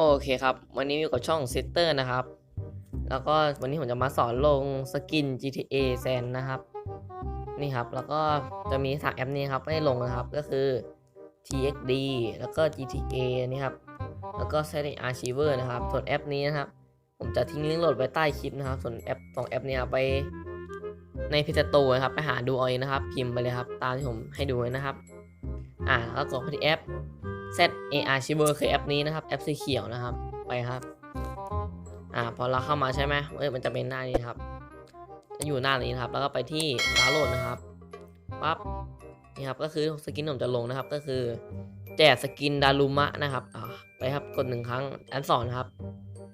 โอเคครับ วันนี้อยู่กับช่องเซตเตอร์นะครับ แล้วก็วันนี้ผมจะมาสอนลงสกิน GTA San นะครับ นี่ครับ แล้วก็จะมีสามแอปนี้ครับให้ลงนะครับ ก็คือ TXD แล้วก็ GTA นี่ครับ แล้วก็ s e t Archiver นะครับ ส่วนแอปนี้นะครับ ผมจะทิ้งลิงก์โหลดไว้ใต้คลิปนะครับ ส่วนแอปสองแอปนี้ไปในพิจโตนะครับ ไปหาดูเอาเองนะครับ พิมพ์ไปเลยครับ ตามที่ผมให้ดูนะครับ อ่าแล้วก็กดเข้าที่แอป Z A R c h i v e r คือแอปนี้นะครับ แอปสีเขียวนะครับ ไปครับ อ่า พอเราเข้ามาใช่ไหมเอ้ยมันจะเป็นหน้านี้ครับ จะอยู่หน้านี้นะครับ แล้วก็ไปที่ดาวน์โหลดนะครับ ปั๊บ นี่ครับ ก็คือสกินผมจะลงนะครับ ก็คือ แจกสกินดารุมะนะครับ อ่า ไปครับ กดหนึ่งครั้ง อันสองนะครับ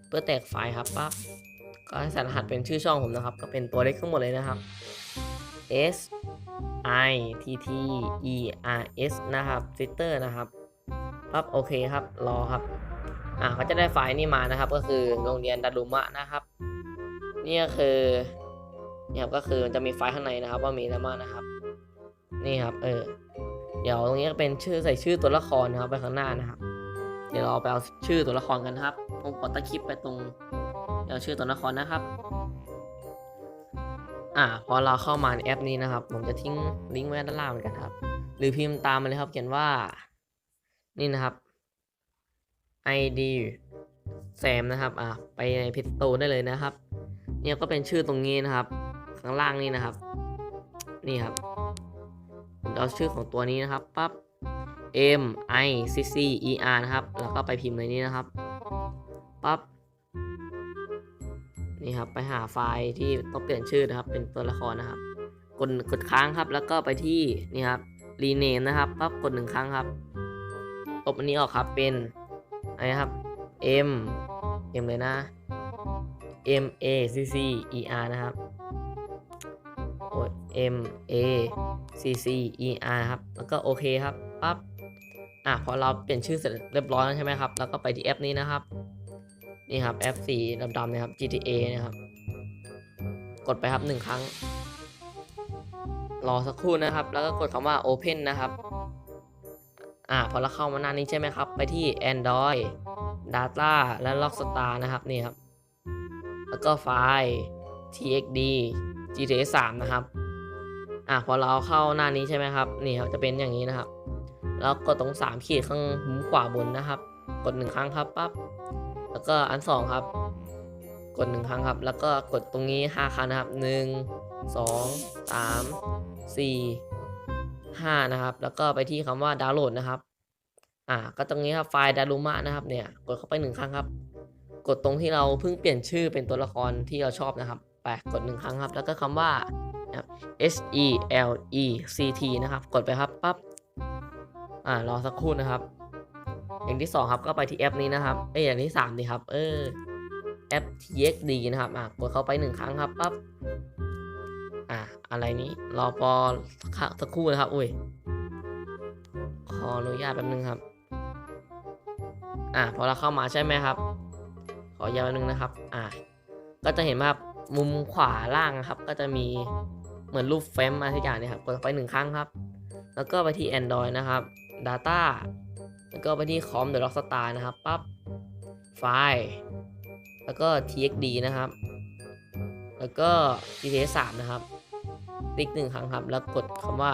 เพื่อแตกไฟล์ครับ ปั๊บ ก็ให้ส่รหัสเป็นชื่อช่องผมนะครับ ก็เป็นตัวเล็กทั้งหมดเลยนะครับ S I T T E R S นะครับ Twitter นะครับ ปั๊บโอเคครับรอครับอ่าก็จะได้ไฟล์นี้มานะครับ ก็คือโรงเรียนดารุมะนะครับ นี่ก็คือนี่ครับก็คือมันจะมีไฟล์ข้างในนะครับ ว่ามีอะไรบ้างนะครับ นี่ครับ เออ เดี๋ยวตรงนี้ก็เป็นชื่อใส่ชื่อตัวละครนะครับ ไปข้างหน้านะครับ เดี๋ยวเราไปเอาชื่อตัวละครกันครับผมขอตะคลิปไปตรงเดี๋ยวชื่อตัวละครนะครับ อ่า พอเราเข้ามาในแอปนี้นะครับ ผมจะทิ้งลิงก์ไว้ด้านล่างเหมือนกันครับ หรือพิมพ์ตามมาเลยครับ เขียนว่า นี่นะครับ ID แซมนะครับ อ่าไปในเพจโตได้เลยนะครับ เนี่ยก็เป็นชื่อตรงนี้นะครับ ข้างล่างนี่นะครับ นี่ครับผมเอาชื่อของตัวนี้นะครับ ปั๊บ M I C C E R นะครับ แล้วก็ไปพิมพ์ในนี้นะครับ ปั๊บ นี่ครับ ไปหาไฟล์ที่ต้องเปลี่ยนชื่อนะครับ เป็นตัวละครนะครับ กด กดค้างครับ แล้วก็ไปที่ นี่ครับ rename นะครับ ปั๊บ กดหนึ่งครั้งครับ ลบอันนี้ออกครับเป็นอะไรครับ M M เลยนะ M A C C E R นะครับโอ้ M A C C E R ครับ แล้วก็โอเคครับปั๊บอะพอเราเปลี่ยนชื่อเสร็จเรียบร้อยแล้วใช่ไหมครับ แล้วก็ไปที่แอปนี้นะครับ นี่ครับแอปสีดำๆนะครับ GTA นะครับ กดไปครับหนึ่งครั้ง รอสักครู่นะครับ แล้วก็กดคำว่า Open นะครับ อ่าพอเราเข้ามาหน้านี้ใช่ไหมครับ ไปที่ Android Data และ Lockstar นะครับนี่ครับ แล้วก็ไฟล์ TXD GTA 3นะครับ อ่าพอเราเข้าหน้านี้ใช่ไหมครับ นี่ครับจะเป็นอย่างนี้นะครับ แล้วกดตรง 3 ขีดข้างมุมขวาบนนะครับ กด 1 ครั้งครับปั๊บ แล้วก็อัน 2 ครับ กด 1 ครั้งครับ แล้วก็กดตรงนี้ 5 ครั้งนะครับ 1 2 3 4 5 นะครับ แล้วก็ไปที่คำว่าดาวน์โหลดนะครับ อ่า ก็ตรงนี้ครับไฟล์ดารุมะนะครับ เนี่ย กดเข้าไปหนึ่งครั้งครับ กดตรงที่เราเพิ่งเปลี่ยนชื่อเป็นตัวละครที่เราชอบนะครับ ไปกดหนึ่งครั้งครับ แล้วก็คำว่า S E L E C T นะครับ กดไปครับปั๊บ อ่ารอสักครู่นะครับ อย่างที่สองครับ ก็ไปที่แอปนี้นะครับ เอ้ยอย่างที่สามดีครับ เออแอป TXD นะครับ อะกดเข้าไปหนึ่งครั้งครับปั๊บ อะไรนี้ รอพอสักครู่นะครับ อุ้ย ขออนุญาตแป๊บนึงครับ อ่าพอเราเข้ามาใช่ไหมครับ ขออนุญาตแป๊บนึงนะครับ อ่า ก็จะเห็นว่ามุมขวาล่างนะครับ ก็จะมีเหมือนรูปแฟ้มอะไรทุกอย่างเนี่ยครับ กดไปหนึ่งครั้งครับ แล้วก็ไปที่ Android นะครับ Data แล้วก็ไปที่ Com The Rockstar นะครับ ปั๊บ ไฟล์ แล้วก็ TXD นะครับ แล้วก็ GTA 3นะครับ ติ๊กหนึ่งครั้งครับ แล้วกดคำว่า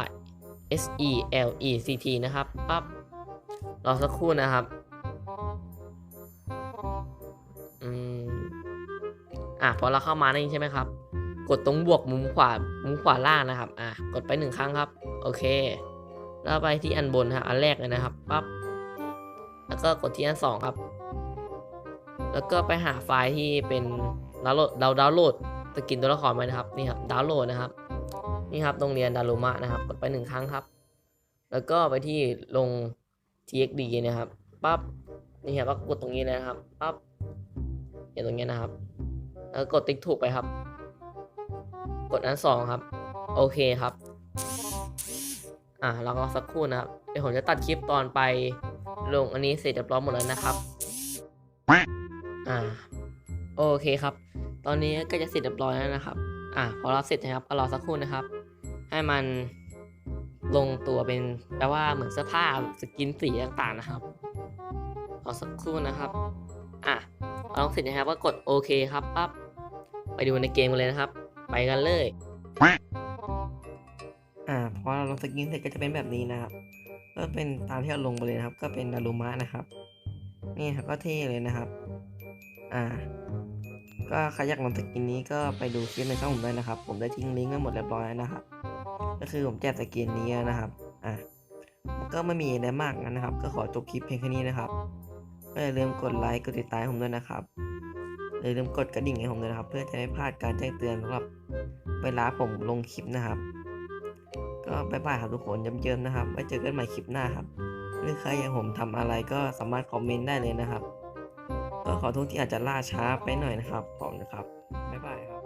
S E L E C T นะครับปั๊บรอสักครู่นะครับอืมอะพอเราเข้ามานนี้ใช่ไหมครับ กดตรงบวกมุมขวามุมขวาล่างนะครับ อะกดไปหนึ่งครั้งครับ โอเค แล้วไปที่อันบนครับอันแรกเลยนะครับปั๊บแล้วก็กดที่อันสองครับ แล้วก็ไปหาไฟล์ที่เป็นดาวน์โหลดเราดาวน์โหลดสกินตัวละครไปนะครับนี่ครับดาวน์โหลดนะครับ นี่ครับโรงเรียนดารุมะนะครับ กดไปหนึ่งครั้งครับ แล้วก็ไปที่ลง TXD นะครับปั๊บนี่ครับก็กดตรงนี้เลยนะครับปั๊บเห็นตรงนี้นะครับ แล้วกดติ๊กถูกไปครับ กดอันสองครับ โอเคครับ อ่าเราก็สักครู่นะครับเดี๋ยวผมจะตัดคลิปตอนไปลงอันนี้เสร็จเรียบร้อยหมดแล้วนะครับ อ่า โอเคครับ ตอนนี้ก็จะเสร็จเรียบร้อยแล้วนะครับ อ่าพอเราเสร็จนะครับก็รอสักครู่นะครับ ให้มันลงตัวเป็นแปลว่าเหมือนเสื้อผ้าสกินสีต่างๆนะครับรอสักครู่นะครับอะลองเสร็จนะครับก็กดโอเคครับปั๊บไปดูในเกมกันเลยนะครับ ไปกันเลยอ่าพอเราลงสกินเสร็จก็จะเป็นแบบนี้นะครับก็เป็นตามที่เราลงไปเลยนะครับ ก็เป็นดารุมะนะครับ นี่ครับก็เท่เลยนะครับ อ่า ก็ใครอยากลงสกินนี้ก็ไปดูคลิปในช่องผมได้นะครับ ผมได้ทิ้งลิงก์ไว้หมดเรียบร้อยแล้วนะครับ ก็คือผมแจกสกินนี้นะครับอ่าก็ไม่มีอะไรมากนะครับ ก็ขอจบคลิปเพียงแค่นี้นะครับก็อย่าลืมกดไลค์กดติดตามผมด้วยนะครับอย่าลืมกดกระดิ่งให้ผมด้วยนะครับ เพื่อจะไม่พลาดการแจ้งเตือนสำหรับเวลาผมลงคลิปนะครับ ก็บายบายครับทุกคนเยิ้มๆนะครับไว้เจอกันใหม่คลิปหน้าครับหรือใครอยากผมทำอะไรก็สามารถคอมเมนต์ได้เลยนะครับ ก็ขอโทษที่อาจจะล่าช้าไปหน่อยนะครับผมนะครับบ๊ายบายครับ